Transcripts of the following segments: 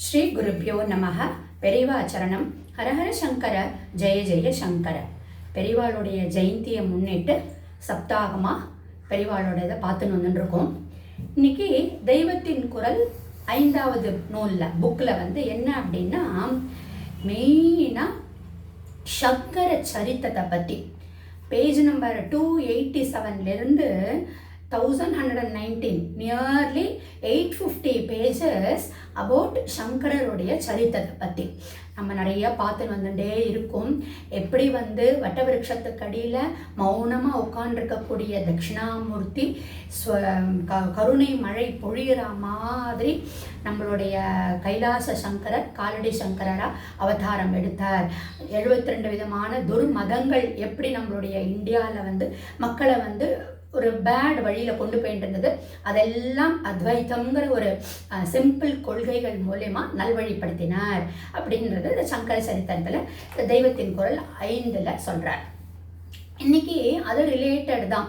ஸ்ரீ குருப்பியோ நமக பெரிவாச்சரணம் ஹரஹர சங்கர. ஜெய ஜெய சங்கர. பெரிவாளுடைய ஜெயந்தியை முன்னிட்டு சப்தாகமாக பெரிவாளோட இதை பார்த்துன்னு வந்துட்டுருக்கோம். இன்னைக்கு தெய்வத்தின் குரல் ஐந்தாவது நூலில் புக்கில் வந்து என்ன அப்படின்னா மெயினாக சங்கர சரித்தத்தை பற்றி page number two eighty செவன்லேருந்து thousand hundred and nineteen nearly eight fifty pages about சங்கரருடைய சரித்தத்தை பற்றி நம்ம நிறைய பார்த்துன்னு வந்துட்டே இருக்கோம். எப்படி வந்து வட்டவிருட்சத்துக்கு அடியில் மௌனமாக உட்காண்டிருக்கக்கூடிய தட்சிணாமூர்த்தி ஸ்வ க கருணை மழை பொழியிற மாதிரி நம்மளுடைய கைலாச சங்கரர் காலடி சங்கரராக அவதாரம் எடுத்தார். எழுபத்தி ரெண்டு விதமான துர்மதங்கள் எப்படி நம்மளுடைய இந்தியாவில் வந்து மக்களை வந்து ஒரு பேட் வழியில் கொண்டு போயிட்டு இருந்தது. அதெல்லாம் அத்வைத்தங்கிற ஒரு சிம்பிள் கொள்கைகள் மூலயமா நல்வழிப்படுத்தினார் அப்படின்றது இந்த சங்கர சரித்திரத்தில் தெய்வத்தின் குரல் ஐந்தில் சொல்கிறார் இன்னைக்கு அது ரிலேட்டட் தான்.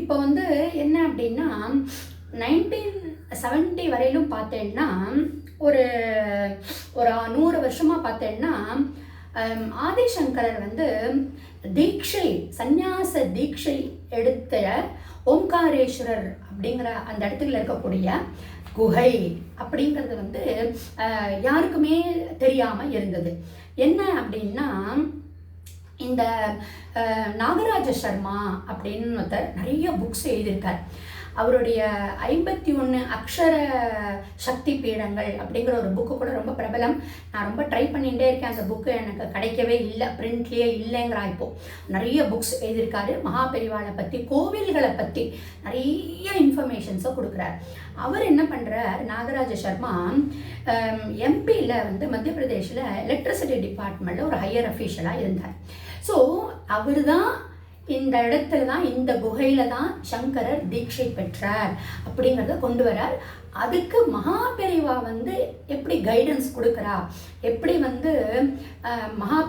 இப்போ வந்து என்ன அப்படின்னா நைன்டீன் செவன்ட்டி வரையிலும் பார்த்தேன்னா ஒரு ஒரு நூறு வருஷமாக பார்த்தேன்னா ஆதிசங்கரர் வந்து தீட்சை சந்நியாச தீட்சை எடுத்த ஓம்காரேஸ்வரர் அப்படிங்கிற அந்த இடத்துல இருக்கக்கூடிய குகை அப்படிங்கிறது வந்து யாருக்குமே தெரியாமல் இருந்தது. என்ன அப்படின்னா இந்த நாகராஜ சர்மா அப்படின்னு ஒருத்தர் நிறைய புக்ஸ் எழுதியிருக்கார். அவருடைய ஐம்பத்தி ஒன்று அக்ஷர சக்தி பீடங்கள் அப்படிங்கிற ஒரு புக்கு கூட ரொம்ப பிரபலம். நான் ரொம்ப ட்ரை பண்ணிகிட்டே இருக்கேன். அந்த புக்கு எனக்கு கிடைக்கவே இல்லை. பிரிண்ட்லேயே இல்லைங்கிற இப்போ. நிறைய புக்ஸ் எழுதியிருக்காரு. மகாபெரிவாளை பற்றி கோவில்களை பற்றி நிறைய இன்ஃபர்மேஷன்ஸை கொடுக்குறாரு. அவர் என்ன பண்ணுறார் நாகராஜ சர்மா எம்பியில் வந்து மத்திய பிரதேஷில் எலக்ட்ரிசிட்டி டிபார்ட்மெண்ட்டில் ஒரு ஹையர் அஃபீஷியலாக இருந்தார். ஸோ அவர் தான் இந்த இடத்துல தான் இந்த குகையில தான் சங்கரர் தீட்சை பெற்றார் அப்படிங்கிறத கொண்டு வரார். அதுக்கு மகாபெரிவா வந்து எப்படி கைடன்ஸ் கொடுக்குறா? எப்படி வந்து மகா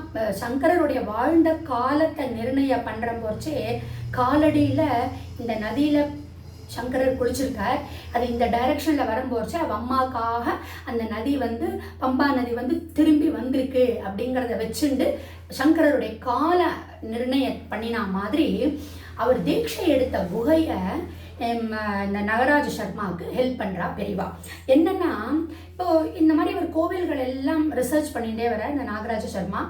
சங்கரருடைய வாழ்ந்த காலத்தை நிர்ணயம் பண்ணுற போச்சே காலடியில் இந்த நதியில் சங்கரர் குளிச்சிருக்கார். அது இந்த டைரக்ஷனில் வரும்போச்சு அவ அம்மாக்காக அந்த நதி வந்து பம்பா நதி வந்து திரும்பி வந்திருக்கு அப்படிங்கிறத வச்சுண்டு சங்கரருடைய கால நிர்ணயம் பண்ணினா மாதிரி அவர் தீட்சை எடுத்த குகையை இந்த நகராஜ சர்மாவுக்கு ஹெல்ப் பண்ணுறா பெரிவா. என்னென்னா இப்போ இந்த மாதிரி ஒரு கோவில்கள் எல்லாம் ரிசர்ச் பண்ணிகிட்டே வர இந்த நாகராஜ சர்மா.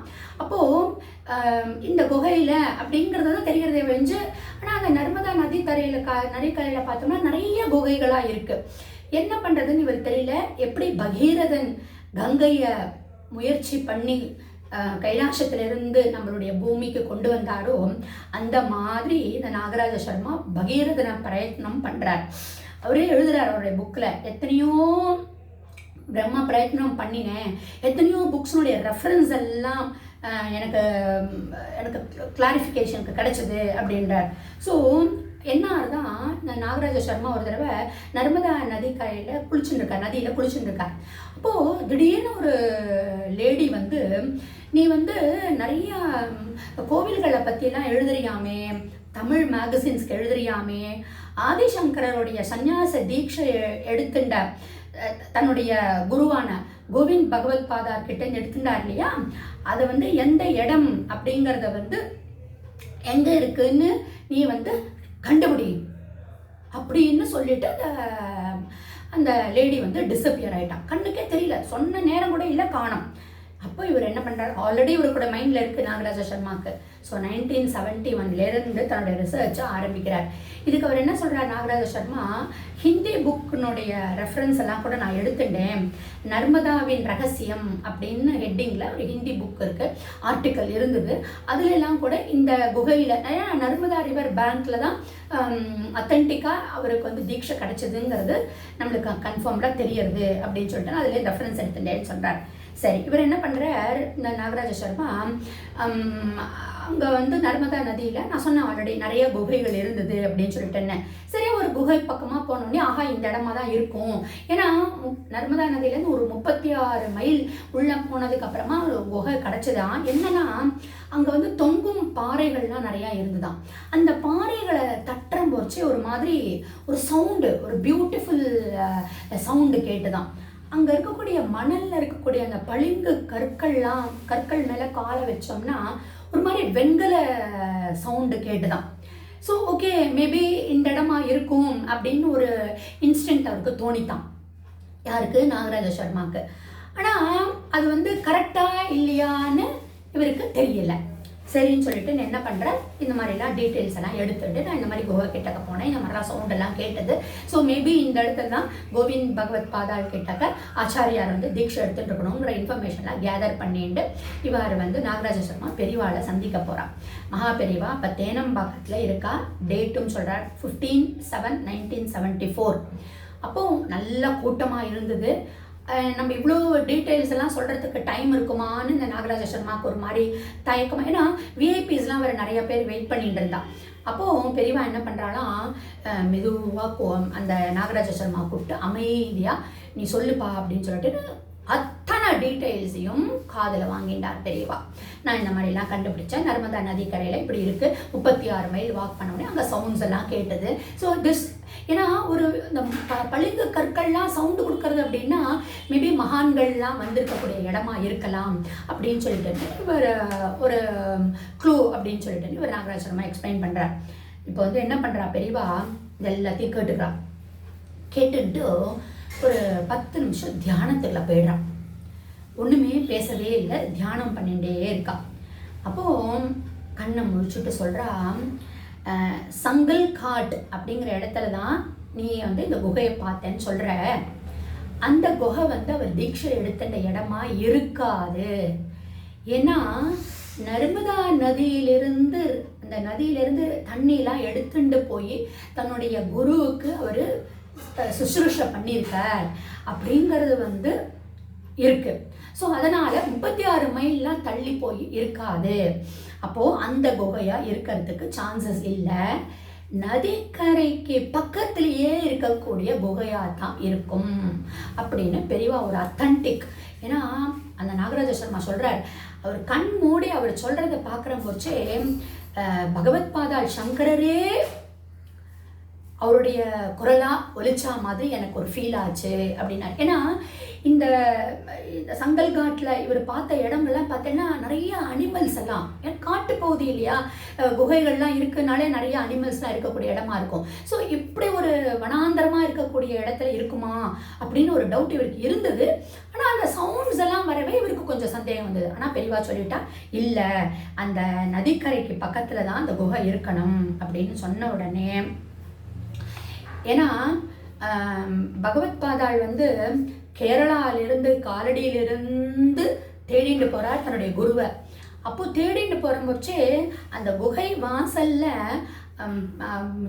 அப்போது இந்த குகையில் அப்படிங்கிறது தான் தெரிகிறதே வெஞ்சு ஆனால் அந்த நர்மதா நதி தரையில் கா நதிக்கரையில் பார்த்தோம்னா நிறைய குகைகளாக இருக்குது என்ன பண்ணுறதுன்னு இவர் தெரியல. எப்படி பகீரதன் கங்கையை முயற்சி பண்ணி கைலாசத்திலிருந்து நம்மளுடைய பூமிக்கு கொண்டு வந்தாரோ அந்த மாதிரி இந்த நாகராஜ சர்மா பகீரதன பிரயத்னம் பண்ணுறார் அவரே எழுதுறார் அவருடைய புக்கில் எத்தனையோ பிரம்ம பிரயத்னம் பண்ணினேன். எத்தனையோ புக்ஸினுடைய ரெஃபரன்ஸ் எல்லாம் எனக்கு எனக்கு கிளாரிஃபிகேஷனுக்கு கிடைச்சது அப்படின்றார். ஸோ என்ன தான் நாகராஜ சர்மா ஒரு தடவை நர்மதா நதிக்கரையில் குளிச்சுட்டு நதியில் குளிச்சுட்டு அப்போது திடீர்னு ஒரு லேடி வந்து நீ வந்து நிறைய கோவில்களை பற்றிலாம் எழுதுறியாமே தமிழ் மேகசின்ஸ்க்கு எழுதுறியாமே. ஆதிசங்கரருடைய சந்நியாச தீட்சை எடுத்துட்ட தன்னுடைய குருவான கோவிந்த் பகவத் பாதார் கிட்ட எடுத்துட்டார் இல்லையா? அதை வந்து எந்த இடம் அப்படிங்கிறத வந்து எங்கே இருக்குன்னு நீ வந்து கண்டுபிடி அப்படின்னு சொல்லிட்டு அந்த அந்த லேடி வந்து டிஸப்பியர் ஆகிட்டான் கண்ணுக்கே தெரியல. சொன்ன நேரம் கூட இல்லை காணும். அப்போ இவர் என்ன பண்ணுறாரு ஆல்ரெடி இவருக்கூட மைண்டில் இருக்குது நாகராஜ சர்மாவுக்கு ஸோ நைன்டீன் செவன்ட்டி ஒன்லேருந்து தன்னுடைய ரிசர்ச்சை ஆரம்பிக்கிறார். இதுக்கு அவர் என்ன சொல்கிறார் நாகராஜ சர்மா? ஹிந்தி புக்கினுடைய ரெஃபரன்ஸ் எல்லாம் கூட நான் எடுத்துட்டேன். நர்மதாவின் ரகசியம் அப்படின்னு ஹெட்டிங்கில் ஒரு ஹிந்தி புக் இருக்குது ஆர்டிக்கல் இருந்தது. அதுலெல்லாம் கூட இந்த குகையில் நர்மதா ரிவர் பேங்க்கில் தான் அத்தன்டிக்காக அவருக்கு வந்து தீட்சை கிடச்சிதுங்கிறது நம்மளுக்கு கன்ஃபார்ம்டாக தெரியறது அப்படின்னு சொல்லிட்டு அதுலேயே ரெஃபரன்ஸ் எடுத்துட்டேன்னு சொல்கிறார் சரி இவர் என்ன பண்ணுறார் இந்த நாகராஜ சர்மா அங்கே வந்து நர்மதா நதியில் நான் சொன்னேன் ஆல்ரெடி நிறைய குகைகள் இருந்தது அப்படின்னு சொல்லிட்டு சரி ஒரு குகை பக்கமாக போனோடனே ஆஹா இந்த இடமா தான் இருக்கும். ஏன்னா நர்மதா நதியிலேருந்து ஒரு முப்பத்தி ஆறு மைல் உள்ளே போனதுக்கு அப்புறமா ஒரு குகை கிடச்சிதான் என்னன்னா அங்கே வந்து தொங்கும் பாறைகள்லாம் நிறையா இருந்துதான் அந்த பாறைகளை தட்டுறம் போச்சு ஒரு மாதிரி ஒரு சவுண்டு ஒரு பியூட்டிஃபுல் சவுண்டு கேட்டுதான் அங்கே இருக்கக்கூடிய மணலில் இருக்கக்கூடிய அந்த பளிங்கு கற்கள்லாம் கற்கள் மேலே காலை வச்சோம்னா ஒரு மாதிரி வெண்கல சவுண்டு கேட்டுதான். ஸோ ஓகே மேபி இந்த இடமா இருக்கும் அப்படின்னு ஒரு இன்ஸ்டன்ட் அவருக்கு தோணித்தான். யாருக்கு? நாகராஜ சர்மாவுக்கு ஆனால் அது வந்து கரெக்டாக இல்லையான்னு இவருக்கு தெரியலை. சரின்னு சொல்லிட்டு நான் என்ன பண்ணுறேன் இந்த மாதிரிலாம் டீட்டெயில்ஸ் எல்லாம் எடுத்துட்டு நான் இந்த மாதிரி கோவா கிட்டக்க போனேன். இந்த மாதிரிலாம் சவுண்ட் எல்லாம் கேட்டது. ஸோ மேபி இந்த இடத்துல தான் கோவிந்த் பகவத் பாதாள் கிட்டக்க ஆச்சாரியார் வந்து தீட்சை எடுத்துட்டு இருக்கணுங்கிற இன்ஃபர்மேஷன்லாம் கேதர் பண்ணிட்டு இவர் வந்து நாகராஜ சர்மா பெரியவாளை சந்திக்க போகிறான் மகா பெரியவா இப்போ தேனம்பாக்கத்தில் இருக்கா? டேட்டும் சொல்கிறார் fifteen seven nineteen seventy four அப்போது நல்ல கூட்டமாக இருந்தது. நம்ம இவ்வளோ டீட்டெயில்ஸ் எல்லாம் சொல்கிறதுக்கு டைம் இருக்குமான்னு இந்த நாகராஜ சர்மாவுக்கு ஒரு மாதிரி தயக்கமாக ஏன்னா விஐபிஸ்லாம் வேறு நிறைய பேர் வெயிட் பண்ணிட்டு இருந்தா. அப்போது பெரியவா என்ன பண்ணுறாலாம் மெதுவாக அந்த நாகராஜ சர்மா கூப்பிட்டு அமைதியாக நீ சொல்லுப்பா அப்படின்னு சொல்லிட்டு அத்தனை டீட்டெயில்ஸையும் காதில் வாங்கிட்டார் பெரியவா. நான் இந்த மாதிரிலாம் கண்டுபிடிச்சேன். நர்மதா நதிக்கரையில் இப்படி இருக்குது முப்பத்தி ஆறு மைல் வாக் பண்ண உடனே அங்கே சவுண்ட்ஸ் எல்லாம் கேட்டது. ஸோ திஸ் ஏன்னா ஒரு இந்த ப- பளிங்கு கற்கள்லாம் சவுண்டு கொடுக்கறது அப்படின்னா மேபி மகான்கள்லாம் வந்திருக்கக்கூடிய இடமா இருக்கலாம் அப்படின்னு சொல்லிட்டு இவர் ஒரு க்ளூ அப்படின்னு சொல்லிட்டு இவர் நாகராஜ் எக்ஸ்பிளைன் பண்ணுறார் இப்போ வந்து என்ன பண்ணுறா பெரியவா? எல்லாத்தையும் கேட்டுக்கிறா. கேட்டுட்டு ஒரு பத்து நிமிஷம் தியானத்துக்குள்ள போயிடுறான் ஒன்றுமே பேசவே இல்லை தியானம் பண்ணிகிட்டே இருக்கா. அப்போது கண்ணை முழிச்சுட்டு சொல்கிறா சங்கல் காட் அப்படிங்கிற இடத்துல தான் நீ வந்து இந்த குகையை பார்த்தேன்னு சொல்கிற அந்த குகை வந்து அவர் தீட்சை எடுத்த இடமா இருக்காது. ஏன்னா நர்மதா நதியிலிருந்து அந்த நதியிலிருந்து தண்ணியெலாம் எடுத்துட்டு போய் தன்னுடைய குருவுக்கு அவர் சுசுருஷை பண்ணியிருக்கார். அப்படிங்கிறது வந்து இருக்கு. ஸோ அதனால முப்பத்தி ஆறு மைல்லாம் தள்ளி போய் இருக்காது. அப்போ அந்த குகையா இருக்கிறதுக்கு சான்சஸ் இல்லை. நதிக்கரைக்கு பக்கத்திலேயே இருக்கக்கூடிய குகையா தான் இருக்கும் அப்படின்னு பெரியவா ஒரு அத்தன்டிக் ஏன்னா அந்த நாகராஜ சர்மா சொல்றார். அவர் கண் மூடி அவர் சொல்றதை பார்க்குற போச்சே பகவத் பாதால் சங்கரரே அவருடைய குரலா ஒலிச்சா மாதிரி எனக்கு ஒரு ஃபீல் ஆச்சு அப்படின்னாரு. ஏன்னா இந்த இந்த சங்கல் காட்டில் இவர் பார்த்த இடங்கள்லாம் பார்த்தீங்கன்னா நிறைய அனிமல்ஸ் எல்லாம். ஏன் காட்டு பகுதி இல்லையா? குகைகள்லாம் இருக்குனாலே நிறைய அனிமல்ஸ்லாம் இருக்கக்கூடிய இடமா இருக்கும். ஸோ இப்படி ஒரு வனாந்தரமாக இருக்கக்கூடிய இடத்துல இருக்குமா? அப்படின்னு ஒரு டவுட் இவருக்கு இருந்தது. ஆனால் அந்த சவுண்ட்ஸ் எல்லாம் வரவே இவருக்கு கொஞ்சம் சந்தேகம் வந்தது. ஆனால் பெரியவா சொல்லிட்டா இல்லை அந்த நதிக்கரைக்கு பக்கத்தில் தான் அந்த குகை இருக்கணும் அப்படின்னு சொன்ன உடனே ஏன்னா பகவத் பாதாள் வந்து கேரளாவிலிருந்து காலடியிலிருந்து தேடிட்டு போகிறார் தன்னுடைய குருவை. அப்போ தேடிட்டு போகிறம்போச்சே அந்த குகை வாசல்ல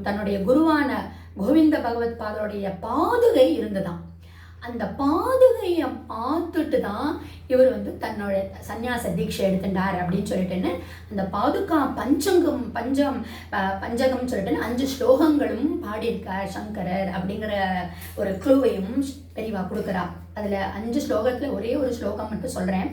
தன்னுடைய குருவான கோவிந்த பகவத் பாதருடைய பாதுகை இருந்ததாம். அந்த பாதுகையை பார்த்துட்டு தான் இவர் வந்து தன்னோட சந்நியாச தீட்சை எடுத்துட்டார் அப்படின்னு சொல்லிட்டுன்னு அந்த பாதுகா பஞ்சங்கம் பஞ்சம் அஹ், பஞ்சகம் சொல்லிட்டுன்னு அஞ்சு ஸ்லோகங்களும் பாடியிருக்கார் சங்கரர் அப்படிங்கிற ஒரு குழுவையும் பெரியவா கொடுக்குறா. அதில் அஞ்சு ஸ்லோகத்தில் ஒரே ஒரு ஸ்லோகம் மட்டும் சொல்கிறேன்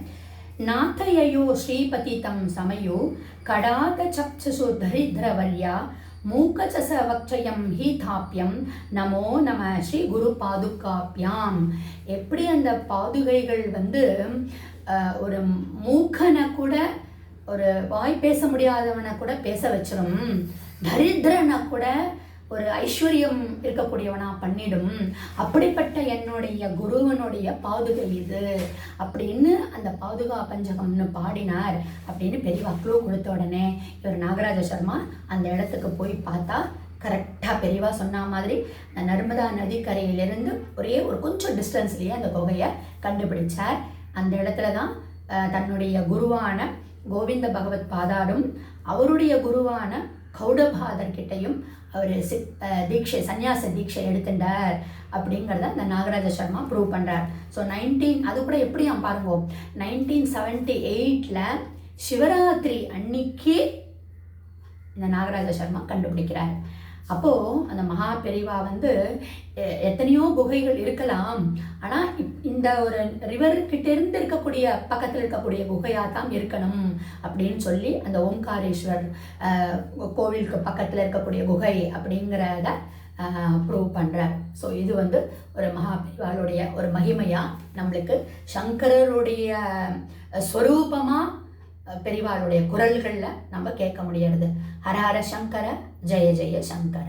ஸ்ரீபதி தம் சமயோ கடாத சப்சசு தரித்ரவர்யா மூக்கச்சச வக்ஷயம் ஹி தாப்பியம் நமோ நம ஸ்ரீ குரு பாதுகாப்பியாம் எப்படி அந்த பாதுகைகள் வந்து ஒரு மூக்கனை கூட ஒரு வாய் பேச முடியாதவனை கூட பேச வச்சிடும் தரித்திரனை கூட ஒரு ஐஸ்வர்யம் இருக்கக்கூடியவனா பண்ணிடும். அப்படிப்பட்ட என்னுடைய குருவனுடைய பாதுகை இது. அப்படின்னு அந்த பாதுகா பஞ்சகம்னு பாடினார் அப்படின்னு பெரியவா க்ளூ கொடுத்த உடனே இவர் நாகராஜ சர்மா அந்த இடத்துக்கு போய் பார்த்தா கரெக்டாக பெரியவா சொன்ன மாதிரி அந்த நர்மதா நதிக்கரையிலிருந்து ஒரே ஒரு கொஞ்சம் டிஸ்டன்ஸ்லேயே அந்த குகையை கண்டுபிடிச்சார். அந்த இடத்துல தான் தன்னுடைய குருவான கோவிந்த பகவத் பாதாடும் அவருடைய குருவான கௌடபாதர் கிட்டையும் அவர் சி தீட்சை சன்னியாச தீட்சை எடுத்துட்டார் அப்படிங்கிறத இந்த நாகராஜ சர்மா ப்ரூவ் பண்ணுறார் ஸோ நைன்டீன் அது கூட எப்படியாம் பாருங்க நைன்டீன் செவன்டி எயிட்டில் சிவராத்திரி அன்னைக்கு இந்த நாகராஜ சர்மா கண்டுபிடிக்கிறார். அப்போது அந்த மகா பெரிவா வந்து எ- எத்தனையோ குகைகள் இருக்கலாம். ஆனால் இந்த ஒரு ரிவர் இருந்து இருக்கக்கூடிய பக்கத்தில் இருக்கக்கூடிய குகையாக தான் இருக்கணும் அப்படின்னு சொல்லி அந்த ஓம்காரேஸ்வர் கோவிலுக்கு பக்கத்தில் இருக்கக்கூடிய குகை அப்படிங்கிறத ப்ரூவ் பண்ணுறார் ஸோ இது வந்து ஒரு மகா பெரிவாளுடைய ஒரு மகிமையாக நம்மளுக்கு சங்கரருடைய ஸ்வரூபமாக பெரிவாளுடைய குரல்களில் நம்ம கேட்க முடியறது. ஹர ஹர சங்கர ஜெய ஜெய சங்கர